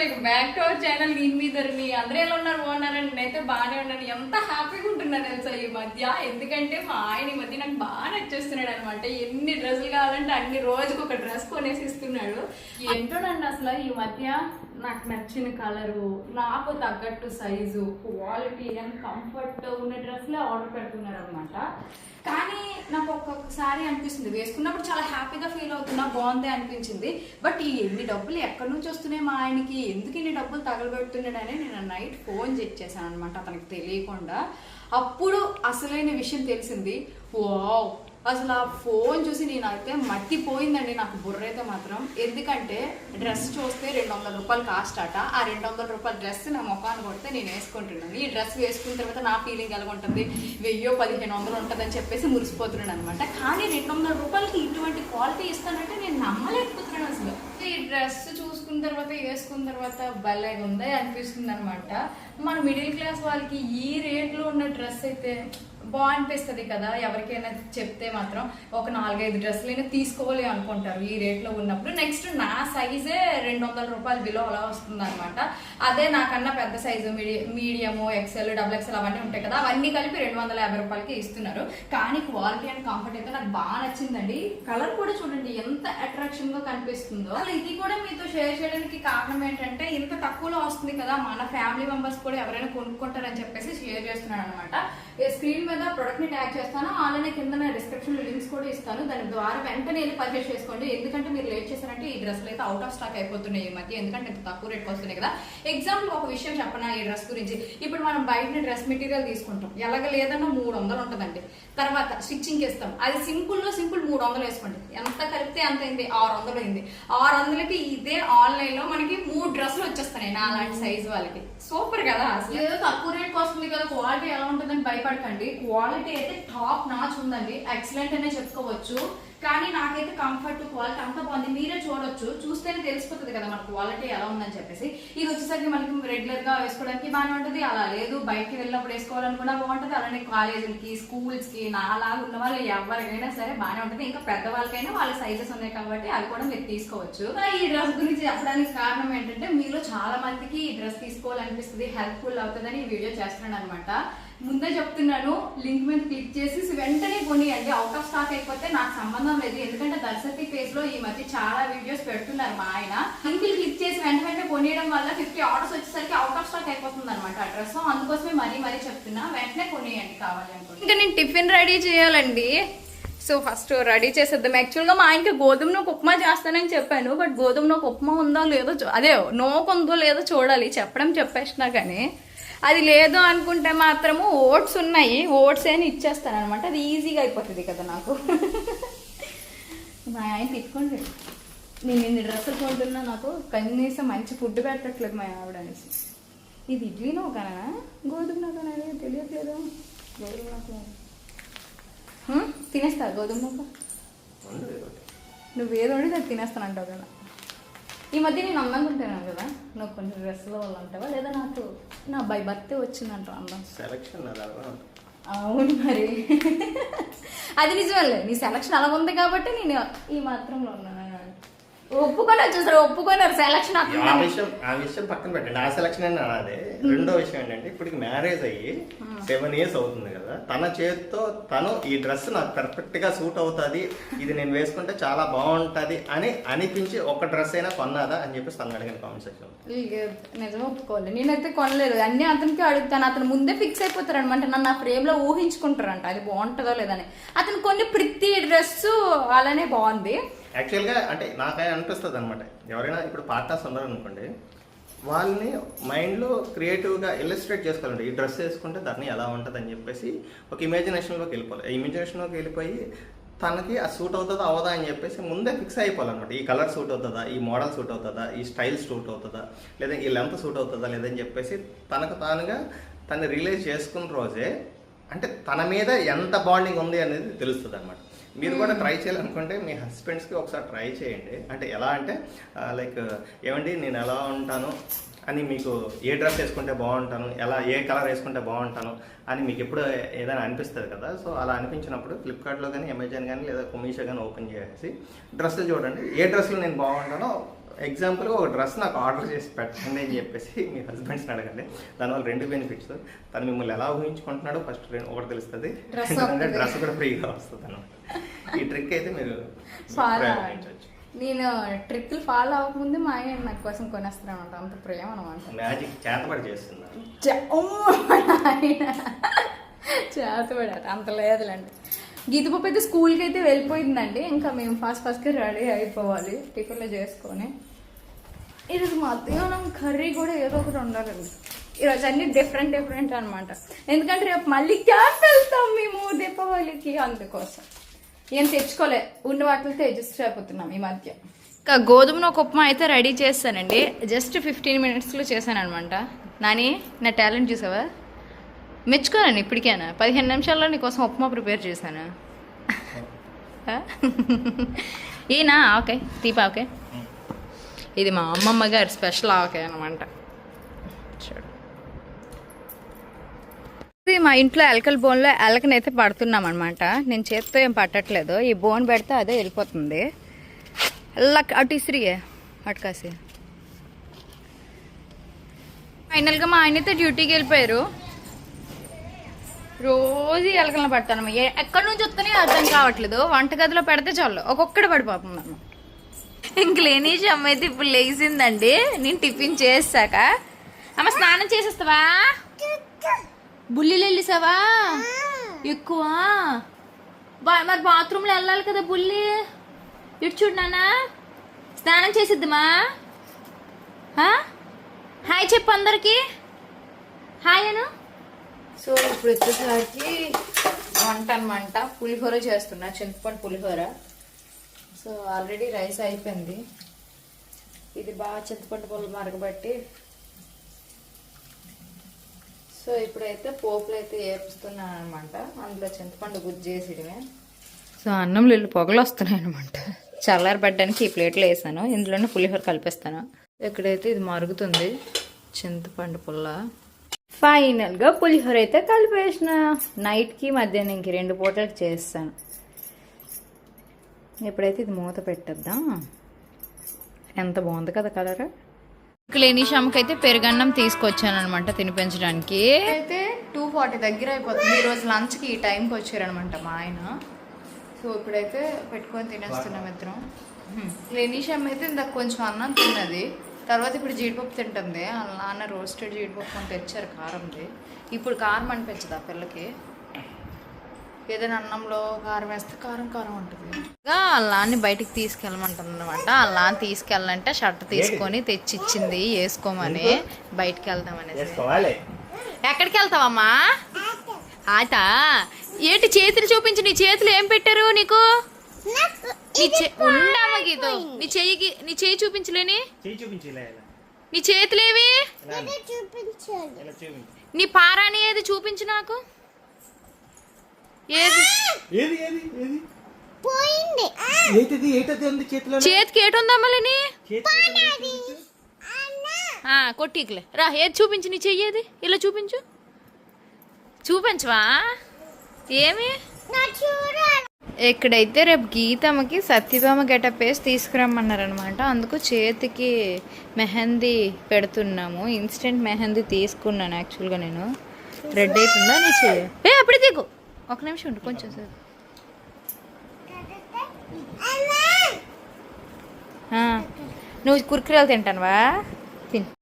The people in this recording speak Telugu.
Welcome back to our channel నేను మీ ధరణి అందరూ ఎలా ఉన్నారు? బాగున్నారని నేనైతే బాగానే ఉన్నాను. ఎంత హ్యాపీగా ఉంటున్నాను తెలుసా ఈ మధ్య? ఎందుకంటే మా ఆయన ఈ మధ్య నాకు బాగా నచ్చేస్తున్నాడు అనమాట ఎన్ని డ్రెస్సులు కావాలంటే అన్ని రోజుకి ఒక డ్రెస్ కొనేసి ఇస్తున్నాడు. ఎంతోనండి అసలు ఈ మధ్య నాకు నచ్చిన కలరు నాకు తగ్గట్టు సైజు క్వాలిటీ అండ్ కంఫర్ట్ ఉన్న డ్రెస్లే ఆర్డర్ పెడుతున్నారు అనమాట కానీ నాకు ఒక్కొక్కసారి అనిపిస్తుంది. వేసుకున్నప్పుడు చాలా హ్యాపీగా ఫీల్ అవుతున్నా బాగుంది అనిపించింది. బట్ ఈ ఎన్ని డబ్బులు ఎక్కడి నుంచి వస్తున్నాయి మా ఆయనకి? ఎందుకు ఇన్ని డబ్బులు తగలబెడుతున్నాడని నేను నైట్ ఫోన్ చెక్ చేశాను అనమాట అతనికి తెలియకుండా. అప్పుడు అసలైన విషయం తెలిసింది. వావ్! అసలు ఆ ఫోన్ చూసి నేనైతే మట్టిపోయిందండి నాకు బుర్ర అయితే మాత్రం. ఎందుకంటే డ్రెస్ చూస్తే రెండు వందల రూపాయలు కాస్ట్ అట. ఆ రెండు వందల రూపాయల డ్రెస్ నా ముఖాన్ని కొడితే నేను వేసుకుంటున్నాను. ఈ డ్రెస్ వేసుకున్న తర్వాత నా ఫీలింగ్ ఎలా ఉంటుంది వెయ్యో పదిహేను వందలు ఉంటుంది అని చెప్పేసి మురిసిపోతున్నాను అనమాట కానీ రెండు వందల రూపాయలకి ఇటువంటి క్వాలిటీ ఇస్తానంటే నేను నమ్మలేకపోతున్నాను అసలు. ఈ డ్రెస్ చూసుకున్న తర్వాత వేసుకున్న తర్వాత భలే ఉందే అనిపిస్తుంది అనమాట మన మిడిల్ క్లాస్ వాళ్ళకి ఈ రేట్లో ఉన్న డ్రెస్ అయితే బాగనిపిస్తుంది కదా ఎవరికైనా చెప్తే మాత్రం ఒక నాలుగైదు డ్రెస్సులైనా తీసుకోవాలి అనుకుంటారు ఈ రేట్లో ఉన్నప్పుడు. నెక్స్ట్ నా సైజే రెండు వందల రూపాయలు బిలో అలా వస్తుంది అనమాట అదే నాకన్నా పెద్ద size medium medium XL double XL అవన్నీ ఉంటాయి కదా అవన్నీ కలిపి రెండు వందల యాభై రూపాయలకి ఇస్తున్నారు. కానీ క్వాలిటీ అండ్ కంఫర్ట్ అయితే నాకు బాగా నచ్చిందండి. కలర్ కూడా చూడండి ఎంత అట్రాక్షన్గా కనిపిస్తుందో. అసలు ఇది కూడా మీతో షేర్ చేయడానికి కారణం ఏంటంటే ఇంత తక్కువలో వస్తుంది కదా మన ఫ్యామిలీ మెంబర్స్ కూడా ఎవరైనా కొనుక్కుంటారని చెప్పేసి షేర్ చేస్తున్నాను అనమాట స్క్రీన్ మీద ప్రొడక్ట్ని ట్యాగ్ చేస్తాను అలానే కింద డిస్క్రిప్షన్లో లింక్స్ కూడా ఇస్తాను. దాని ద్వారా వెంటనే వెళ్ళి పర్చేస్ చేసుకోండి. ఎందుకంటే మీరు లేట్ చేశారంటే ఈ డ్రెస్లు అయితే అవుట్ ఆఫ్ స్టాక్ అయిపోతున్నాయి ఈ మధ్య. ఎందుకంటే ఇంత తక్కువ రేట్కి వస్తున్నాయి కదా. ఎగ్జాంపుల్ ఒక విషయం చెప్పనా ఈ డ్రెస్ గురించి? ఇప్పుడు మనం బయట డ్రెస్ మెటీరియల్ తీసుకుంటాం. ఎలాగ లేదన్నా మూడు వందలు ఉంటుందండి. తర్వాత స్టిచ్చింగ్ ఇస్తాం. అది సింపుల్లో సింపుల్ మూడు వందలు వేసుకోండి. ఎంత కలిపితే అంత అయింది? ఆరు వందలు అయింది. ఆరు వందలకి ఇదే ఆన్లైన్లో మనకి మూడు డ్రెస్సులు వచ్చేస్తున్నాయి నా అలాంటి సైజ్ వాళ్ళకి. సూపర్ కదా అసలు. ఏదో తక్కువ రేట్ వస్తుంది కదా. క్వాలిటీ ఎలా ఉంటుందని భయపడకండి క్వాలిటీ అయితే టాప్ నాచ్ ఉందండి. ఎక్సలెంట్ అనే చెప్పుకోవచ్చు. కానీ నాకైతే కంఫర్ట్ క్వాలిటీ అంత బాగుంది. మీరే చూడొచ్చు. చూస్తేనే తెలిసిపోతుంది కదా మన క్వాలిటీ ఎలా ఉందని చెప్పేసి. ఇది వచ్చేసరికి మనకి రెగ్యులర్గా వేసుకోవడానికి బాగానే ఉంటుంది. అలా లేదు. బయటకి వెళ్ళినప్పుడు వేసుకోవాలనుకున్నా బాగుంటుంది. అలానే కాలేజీలకి స్కూల్స్కి నాలా ఉన్న వాళ్ళు ఎవరికైనా సరే బాగానే ఉంటుంది. ఇంకా పెద్దవాళ్ళకైనా వాళ్ళ సైజెస్ ఉన్నాయి కాబట్టి అవి కూడా మీరు తీసుకోవచ్చు. ఈ డ్రెస్ గురించి చెప్పడానికి కారణం ఏంటంటే మీలో చాలా మందికి ఈ డ్రెస్ తీసుకోవాలనిపిస్తుంది. హెల్ప్ఫుల్ అవుతుందని ఈ వీడియో చేస్తున్నాను అనమాట ముందే చెప్తున్నాను లింక్ మీద క్లిక్ చేసి వెంటనే కొనియండి. అవుట్ ఆఫ్ స్టాక్ అయిపోతే నాకు సంబంధం లేదు. ఎందుకంటే దర్శతి పేజ్లో ఈ మధ్య చాలా వీడియోస్ పెడుతున్నారు మా ఆయన. లింక్ క్లిక్ చేసి వెంట వెంటనే కొనియడం వల్ల ఫిఫ్టీ ఆర్డర్స్ వచ్చేసరికి అవుట్ ఆఫ్ స్టాక్ అయిపోతుంది అనమాట అడ్రస్ అందుకోసమే మరీ మరీ చెప్తున్నా వెంటనే కొనియండి కావాలి అనుకుంటే ఇంకా నేను టిఫిన్ రెడీ చేయాలండి. సో ఫస్ట్ రెడీ చేసేద్దాం. యాక్చువల్గా మా ఆయనకి గోధుమ నూక ఉప్మా చేస్తానని చెప్పాను. బట్ గోధుమ నూక ఉప్మా ఉందో లేదో అదే నోకు ఉందో లేదో చూడాలి. చెప్పడం చెప్పేసినా కానీ. అది లేదు అనుకుంటే మాత్రము ఓట్స్ ఉన్నాయి. ఓట్స్ అని ఇచ్చేస్తాను అనమాట అది ఈజీగా అయిపోతుంది కదా నాకు. మా ఆయన తిట్టుకోండి నేను ఇన్ని డ్రెస్సులు కొంటున్నా నాకు కనీసం మంచి ఫుడ్ పెట్టట్లేదు మా ఆవిడ అనేసి. ఇది ఇడ్లీ నూకనా? గోధుమ నూకనా తెలియట్లేదు. గోధుమ నూక. తినేస్తా గోధుమ నూక. నువ్వు ఏదో వండితే అది తినేస్తానంటావు కదా. ఈ మధ్య నేను అందంగా ఉంటాను కదా. నువ్వు కొంచెం డ్రెస్లో వాళ్ళు అంటావా? లేదా నాకు నా బై బర్త్డే వచ్చిందంట అందం. సెలక్షన్ అలా అవును మరి. అది నిజమేలే. నీ సెలక్షన్ అలా ఉంది కాబట్టి నేను ఈ మాత్రంలో ఉన్నాను. ఒప్పుకొని చూసారు ఒప్పుకున్నారు. సెలక్షన్ ఆ విషయం ఆ విషయం పక్కన పెట్టండి. ఆ సెలక్షన్ అని అదే రెండో విషయం ఏంటంటే ఇప్పటికి మ్యారేజ్ అయ్యి సెవెన్ ఇయర్స్ అవుతుంది కదా. తన చేతితో తను ఈ డ్రెస్ నాకు పర్ఫెక్ట్గా సూట్ అవుతుంది. ఇది నేను వేసుకుంటే చాలా బాగుంటది అని అనిపించి ఒక డ్రెస్ అయినా కొన్నాదా అని చెప్పేసి తను అడిగిన కామెంట్ సెక్షన్ నిజం ఒప్పుకోవాలి నేనైతే కొనలేదు. అన్ని అతనికి అడుగుతాను. అతను ముందే ఫిక్స్ అయిపోతారు అనమాట నన్ను ఆ ఫ్రేమ్లో ఊహించుకుంటారంట. అది బాగుంటుందో లేదని అతను కొన్ని ప్రతి డ్రెస్ అలానే బాగుంది. యాక్చువల్గా అంటే నాకే అనిపిస్తుంది అనమాట ఎవరైనా ఇప్పుడు పార్ట్నర్స్ ఉన్నారనుకోండి వాళ్ళని మైండ్లో క్రియేటివ్గా ఇల్లస్ట్రేట్ చేసుకోవాలండి. ఈ డ్రెస్ వేసుకుంటే దాన్ని ఎలా ఉంటుంది అని చెప్పేసి ఒక ఇమాజినేషన్లోకి వెళ్ళిపోవాలి. ఇమాజినేషన్లోకి వెళ్ళిపోయి తనకి ఆ సూట్ అవుతుందా అవదా అని చెప్పేసి ముందే ఫిక్స్ అయిపోవాలన్నమాట. ఈ కలర్ సూట్ అవుతుందా ఈ మోడల్ సూట్ అవుతుందా ఈ స్టైల్ సూట్ అవుతుందా లేదా ఈ లెంత్ సూట్ అవుతుందా లేదని చెప్పేసి తనకు తానుగా తను రిలీజ్ చేసుకున్న రోజే అంటే తన మీద ఎంత బాండింగ్ ఉంది అనేది తెలుస్తుంది అనమాట మీరు కూడా ట్రై చేయాలనుకుంటే మీ హస్బెండ్స్కి ఒకసారి ట్రై చేయండి. అంటే ఎలా అంటే లైక్ ఏమండి నేను ఎలా ఉంటాను అని మీకు ఏ డ్రెస్ వేసుకుంటే బాగుంటాను ఎలా ఏ కలర్ వేసుకుంటే బాగుంటాను అని మీకు ఎప్పుడు ఏదైనా అనిపిస్తుంది కదా. సో అలా అనిపించినప్పుడు ఫ్లిప్కార్ట్లో కానీ అమెజాన్ కానీ లేదా కొమీషో కానీ ఓపెన్ చేసి డ్రెస్సులు చూడండి. ఏ డ్రెస్సులు నేను బాగుంటానో ఎగ్జాంపుల్ ఒక డ్రెస్ నాకు ఆర్డర్ చేసి పెట్టండి అని చెప్పేసి మీ హస్బెండ్స్ని అడగండి. దానివల్ల రెండు బెనిఫిట్స్ తను మిమ్మల్ని ఎలా ఊహించుకుంటున్నాడో ఫస్ట్ ఒకటి తెలుస్తుంది. డ్రెస్ కూడా ఫ్రీగా వస్తుంది అనమాట ఈ ట్రిక్ అయితే మీరు నేను ట్రిక్లు ఫాలో అవ్వకముందే మా ఆయన నా కోసం కొనేస్తాను అనమాట అంత ప్రేమ అనమాట మ్యాజిక్ చేతబడి చేస్తున్నారు చేతపడారు అంత లేదులేండి. గీతపప్పు అయితే స్కూల్కి అయితే వెళ్ళిపోయిందండి. ఇంకా మేము ఫాస్ట్ ఫాస్ట్గా రెడీ అయిపోవాలి. టిఫిన్లో చేసుకొని. ఈరోజు మధ్యాహ్నం కర్రీ కూడా ఏదో ఒకటి ఉండాలండి. ఈరోజు అన్ని డిఫరెంట్ డిఫరెంట్ అనమాట ఎందుకంటే రేపు మళ్ళీ క్యాంప్ వెళ్తాం మేము దీపావళికి అందుకోసం. ఏం తెచ్చుకోలే ఉన్న వాటితో అడ్జస్ట్ అయిపోతున్నాం ఈ మధ్య. ఇంకా గోధుమ ఒక ఉప్మా అయితే రెడీ చేస్తానండి. జస్ట్ ఫిఫ్టీన్ మినిట్స్లో చేశాను అనమాట నాని నా టాలెంట్ చూసావా? మెచ్చుకోనండి ఇప్పటికేనా. పదిహేను నిమిషాల్లో నీకోసం ఉప్మా ప్రిపేర్ చేశాను. ఆ? ఈయన? Okay Deepa okay. ఇది మా అమ్మమ్మ గారి స్పెషల్ ఆవకాయ అనమాట చూడు. ఇది మా ఇంట్లో ఎలకల బోన్లో ఎలకనైతే పడుతున్నాం అనమాట నేను చేత్తో ఏం పట్టట్లేదు. ఈ బోన్ పెడితే అదే వెళ్ళిపోతుంది. ఎల్లక్ అటు ఇసిరియే అటు కాసి. ఫైనల్గా మా ఆయన అయితే డ్యూటీకి వెళ్ళిపోయారు. రోజు ఎలకలను పడతాను ఏ- ఎక్కడి నుంచి వస్తేనే అర్థం కావట్లేదు. వంటగదిలో పెడితే చాలు. ఒక్కొక్కటి పడిపోతున్నాను ఇంక లేనీష్ అమ్మ అయితే ఇప్పుడు లేచిందండి. నేను టిఫిన్ చేసాక అమ్మ స్నానం చేసేస్తావా? బుల్లిలు వెళ్ళేసావా? ఎక్కువ. మరి బాత్రూంలో వెళ్ళాలి కదా బుల్లి. ఇటు చూడు నాన్న. స్నానం చేసిద్దామా? హాయ్ చెప్పు అందరికి. హాయ్ అను. సో ఇప్పుడు వచ్చేసరికి వంట అనమాట పులిహోర చేస్తున్నా. చింతపండు పులిహోర. సో ఆల్రెడీ రైస్ అయిపోయింది. ఇది బాగా చింతపండు పుల్ల మరగబట్టి సో ఇప్పుడైతే పోపులు అయితే వేపిస్తున్నాను అనమాట అందులో చింతపండు గుజ్జు చేసేయడమే సో అన్నం నీళ్ళు పొగలు వస్తున్నాయి అనమాట చల్లారబడ్డానికి ఈ ప్లేట్లో వేసాను. ఇందులోనే పులిహోర కలిపేస్తాను. ఇక్కడైతే ఇది మరుగుతుంది చింతపండు పుల్ల. ఫైనల్గా పులిహోర అయితే కలిపేసిన. నైట్కి మధ్యాహ్నంకి రెండు పూటలకు చేస్తాను. ఇప్పుడైతే ఇది మూత పెట్టేద్దాం? ఎంత బాగుంది కదా కలర్? లేని అయితే పెరుగన్నం తీసుకొచ్చాను అనమాట తినిపించడానికి. అయితే టూ ఫార్టీ దగ్గర అయిపోతుంది. ఈ రోజు లంచ్కి ఈ టైంకి వచ్చారనమాట మా ఆయన. సో ఇప్పుడైతే పెట్టుకొని తినేస్తున్నాం ఇద్దరం. లేనిషమ్ అయితే ఇందాక కొంచెం అన్నం తిన్నది. తర్వాత ఇప్పుడు జీడిపప్పు తింటుంది. వాళ్ళ నాన్న రోస్టెడ్ జీడిపప్పు అని తెచ్చారు కారంది. ఇప్పుడు కారం అనిపించదు ఆ పిల్లకి? ఏదైనా అన్నంలో కారం వేస్తే కారం కారం ఉంటుంది. నాన్ని బయటికి తీసుకెళ్ళమంటుంది అనమాట నాన్న తీసుకెళ్ళాలంటే షర్ట్ తీసుకొని తెచ్చి ఇచ్చింది వేసుకోమని బయటికి వెళ్దాం అనేసి చేసుకోవాలి ఎక్కడికి వెళ్తావమ్మా? ఆట. ఏంటి చేతులు చూపించు నీ చేతులు ఏం పెట్టారు నీకు? నీ చే- ఉండమ్మ గీతం. నీ చెయ్యికి నీ చెయ్యి చూపించలేని? చేయి చూపించలే నీ చేతులేవి? నీ పారాని ఏది చూపించు నాకు? ఏది? ఏది ఏది ఏది? ఏంటిది ఏంటది ఉంది చేతిలో చేతికి చేతి ఆ, కొట్టికలే. రా ఏది చూపించు నీ చెయ్యేది ఇలా చూపించు. చూపించవా? ఏమి? ఇక్కడైతే రేపు గీతమ్మకి సత్యభామ గెటప్ వేసి తీసుకురమ్మన్నారనమాట అందుకు చేతికి మెహందీ పెడుతున్నాము. ఇన్స్టెంట్ మెహందీ తీసుకున్నాను యాక్చువల్గా నేను. రెడ్ అవుతుందా నీ చెయ్యి? ఏ అప్పుడే దిగు ఒక నిమిషం ఉండు కొంచెం సేపు. ఆ, నువ్వు కుర్కురాలు తింటానువా? తిన్.